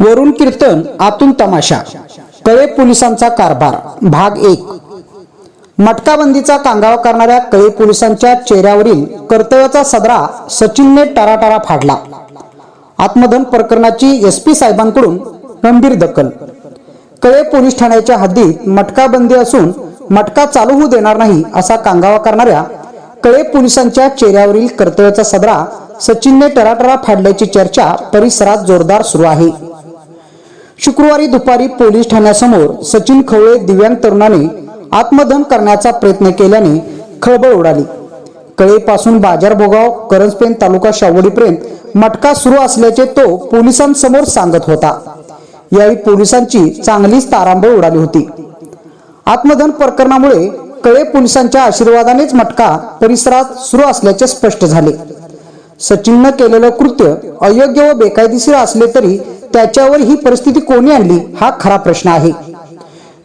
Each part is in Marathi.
वरून कीर्तन आतून तमाशा. कळे पोलिसांचा कारभार. भाग एक. मटकाबंदीचा कांगावा करणाऱ्या कळे पोलिसांच्या चेहऱ्यावरील कर्तव्याचा सदरा सचिनने टाराटारा फाडला. आत्मधन प्रकरणाची एस पी साहेबांकडून गंभीर दखल. कळे पोलीस ठाण्याच्या हद्दीत मटकाबंदी असून मटका चालू होऊ देणार नाही असा कांगावा करणाऱ्या कळे पोलिसांच्या चेहऱ्यावरील कर्तव्याचा सदरा सचिनने टराटरा फाडल्याची चर्चा परिसरात जोरदार सुरू आहे. शुक्रवारी दुपारी पोलीस ठाण्यासमोर सचिन खवळे दिव्यांग तरुणाने आत्मदहन करण्याचा प्रयत्न केल्याने खळबळ उडाली. कळेपासून बाजार भोगाव करंजपेन तालुका शावडीपर्यंत मटका सुरू असल्याचे तो पोलिसांसमोर सांगत होता. यावेळी पोलिसांची चांगलीच तारांबळ उडाली होती. आत्मदहन प्रकरणामुळे कळे पोलिसांच्या आशीर्वादानेच मटका परिसरात सुरू असल्याचे स्पष्ट झाले. सचिननं केलेलं कृत्य अयोग्य व बेकायदेशीर असले तरी त्याच्यावर ही परिस्थिती कोणी आणली हा खरा प्रश्न आहे.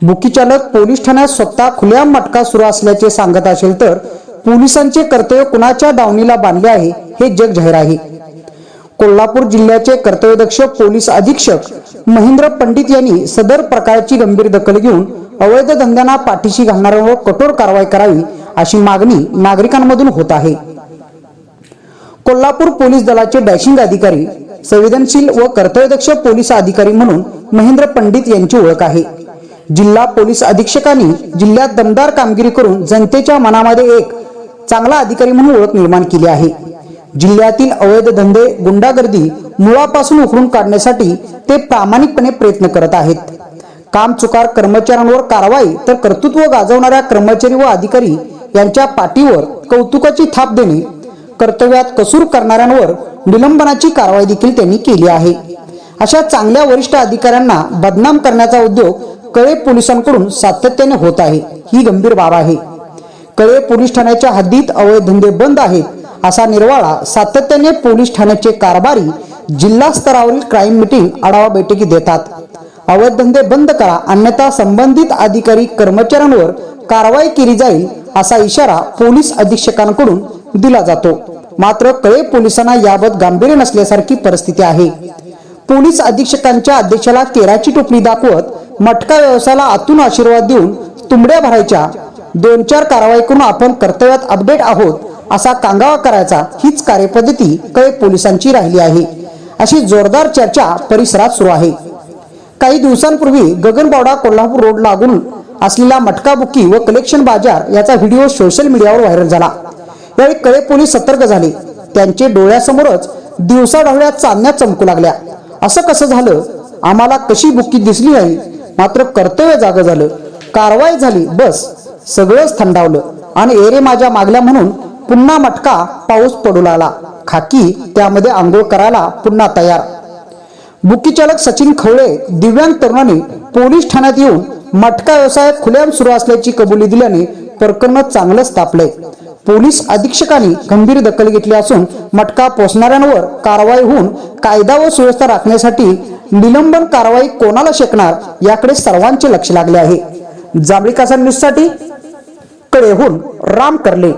बुकीचालक पोलीस ठाण्यात स्वतः खुल्या मटका सुरू असल्याचे सांगत असेल तर पोलिसांचे कर्तव्य कुणाच्या दावणीला बांधले आहे हे जग जाहीर आहे. कोल्हापूर जिल्ह्याचे कर्तव्यदक्ष पोलीस अधीक्षक महेंद्र पंडित यांनी सदर प्रकारची गंभीर दखल घेऊन अवैध धंद्यांना पाठीशी घालणाऱ्यांवर कठोर कारवाई करावी अशी मागणी नागरिकांमधून होत आहे. कोल्हापूर पोलीस दलाचे डॅशिंग अधिकारी संवेदनशील व कर्तव्यदक्ष पोलीस अधिकारी म्हणून महेंद्र पंडित यांची ओळख आहे. जिल्हा पोलीस अधीक्षकांनी जिल्ह्यात दमदार कामगिरी करून जनतेच्या मनामध्ये एक चांगला अधिकारी म्हणून ओळख निर्माण केली आहे. जिल्ह्यातील अवैध धंदे गुंडागर्दी मुळापासून उखडून काढण्यासाठी ते प्रामाणिकपणे प्रयत्न करत आहेत. काम चुकार कर्मचाऱ्यांवर कारवाई तर कर्तृत्व गाजवणाऱ्या कर्मचारी व अधिकारी यांच्या पाठीवर कौतुकाची थाप देणे कर्तव्यात कसूर करणाऱ्यांवर निलंबनाची कारवाई देखील त्यांनी केली आहे. अशा चांगल्या वरिष्ठ अधिकाऱ्यांना बदनाम करण्याचा उद्योग कळे पोलिसांकडून सातत्याने होत आहे. ही गंभीर बाब आहे. कळे पोलीस ठाण्याच्या हद्दीत अवैध धंदे बंद आहेत असा निर्वाळा सातत्याने पोलीस ठाण्याचे कारभारी जिल्हा स्तरावरील क्राईम मिटिंग आढावा बैठकी देतात. अवैध धंदे बंद करा अन्यथा संबंधित अधिकारी कर्मचाऱ्यांवर कारवाई केली जाईल असा इशारा पोलीस अधीक्षकांकडून दिला जातो. मात्र कळे पोलिसांना याबाबत गांभीर्य नसल्यासारखी परिस्थिती आहे. पोलीस अधीक्षकांच्या अध्यक्षाला केराची टोपली दाखवत मटका व्यवसायाला आतून आशीर्वाद देऊन तुंबड्या भरायच्या दोन चार कारवाई करून आपण कर्तव्यात अपडेट आहोत असा कांगावा करायचा हीच कार्यपद्धती कळे पोलिसांची राहिली आहे. अशी जोरदार चर्चा परिसरात सुरू आहे. काही दिवसांपूर्वी गगनबावडा कोल्हापूर रोड लागून असलेला मटका बुकी व कलेक्शन बाजार याचा व्हिडिओ सोशल मीडियावर व्हायरल झाला. यावेळी कळे पोलीस सतर्क झाले. त्यांचे डोळ्यासमोरच दिवसा ढवळ्या चांदण्या चमकू लागल्या. असं कसं झालं? आम्हाला कशी बुक्की दिसली नाही? मात्र कर्तव्य जागं झालं. कारवाई झाली बस. सगळंच थंडावलं. आणि एरे माझ्या मागल्या म्हणून पुन्हा मटका पाऊस पडू लागला. खाकी त्यामध्ये आंघोळ करायला पुन्हा तयार. बुकी चालक सचिन खवळे दिव्यांग तरुणाने पोलीस ठाण्यात येऊन मटका व्यवसाय खुल्याम सुरू असल्याची कबुली दिल्याने प्रकरण चांगलंच तापले पोलीस अधीक्षकांनी गंभीर दखल घेतली असून मटका पोचणाऱ्यांवर कारवाई होऊन कायदा व सुव्यवस्था राखण्यासाठी निलंबन कारवाई कोणाला शेकणार याकडे सर्वांचे लक्ष लागले आहे. जांबळी कासा कडेहून राम करले.